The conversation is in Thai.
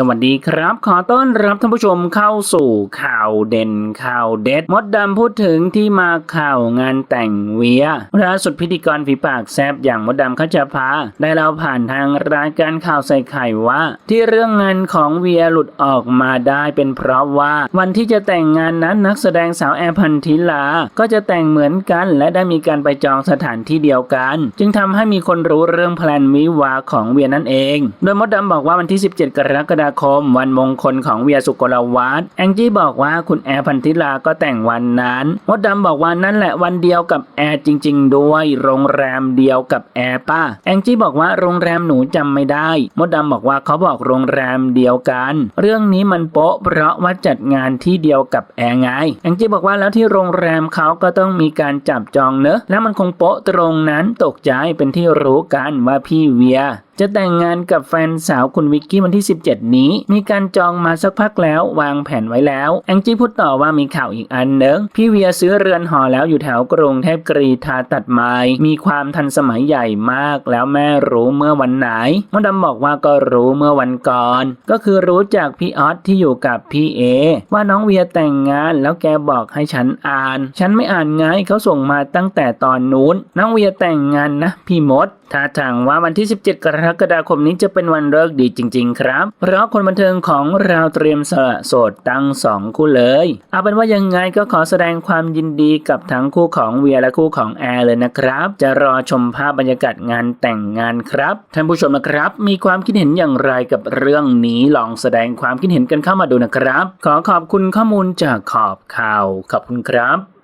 สวัสดีครับ ขอต้อนรับท่านผู้ชมเข้าสู่ข่าวเด่นข่าวเด็ด มดดำพูดถึงที่มาข่าวงานแต่งเวียล่าสุดพิธีกรฝีปากแซบอย่างมดดำขจพาได้เล่าผ่านทางรายการข่าวใส่ไข่ว่า ที่เรื่องงานของเวียหลุดออกมาได้เป็นเพราะว่า วันที่จะแต่งงานนั้นนักแสดงสาวแอร์พันธิลา ก็จะแต่งเหมือนกัน และได้มีการไปจองสถานที่เดียวกัน จึงทำให้มีคนรู้เรื่องแพลนวิวาของเวียนั่นเอง โดยมดดำบอกว่าวันที่ 17 กรกฎาคม วันมงคลของเวียสุกลวัฒน์แองจี้บอกว่าคุณแอร์พันธิลาก็แต่งวันนั้นมดดำบอกว่านั่นแหละวันเดียวกับแอร์จริง ๆ ด้วย โรงแรมเดียวกับแอร์ป้าแองจี้บอกว่าโรงแรมหนูจำไม่ได้มดดำบอกว่าเขาบอกโรงแรมเดียวกัน เรื่องนี้มันโป๊ะเพราะว่าจัดงานที่เดียวกับแอร์ไงแองจี้บอกว่าแล้วที่โรงแรมเขาก็ต้องมีการจับจองเนอะแล้วมันคงโป๊ะตรงนั้นตกใจเป็นที่รู้กันว่าพี่เวีย จะแต่งงานกับแฟนสาวคุณวิกกี้วันที่ 17 นี้ มีการจองมาสักพักแล้ววางแผนไว้แล้วแองจี้พูดต่อว่ามีข่าวอีกอันเนึงพี่เวียซื้อเรือนหอแล้วอยู่แถวกรุงเทพกรีฑาตัดไม้มีความทันสมัยใหญ่มากแล้วแม่รู้เมื่อวันไหนมดดำบอกว่าก็รู้เมื่อวันก่อน ก็คือรู้จากพี่ออสที่อยู่กับพี่เอว่าน้องเวียแต่งงานแล้วแกบอกให้ฉันอ่าน ฉันไม่อ่านไงเขาส่งมาตั้งแต่ตอนนู้นน้องเวียแต่งงานนะพี่มด ถ้าทางว่าวันที่ 17 กรกฎาคมนี้จะเป็นวันเลิกษ์ดีจริง ๆ ครับ เพราะคนบันเทิงของเราเตรียมสละโสดตั้งสองคู่เลย เอาเป็นว่ายังไงก็ขอแสดงความยินดีกับทั้งคู่ของเวียและคู่ของแอร์เลยนะครับ จะรอชมภาพบรรยากาศงานแต่งงานครับ ท่านผู้ชมนะครับ มีความคิดเห็นอย่างไรกับเรื่องนี้ลองแสดงความคิดเห็นกันเข้ามาดูนะครับ ขอขอบคุณข้อมูลจากขอบข่าว ขอบคุณครับ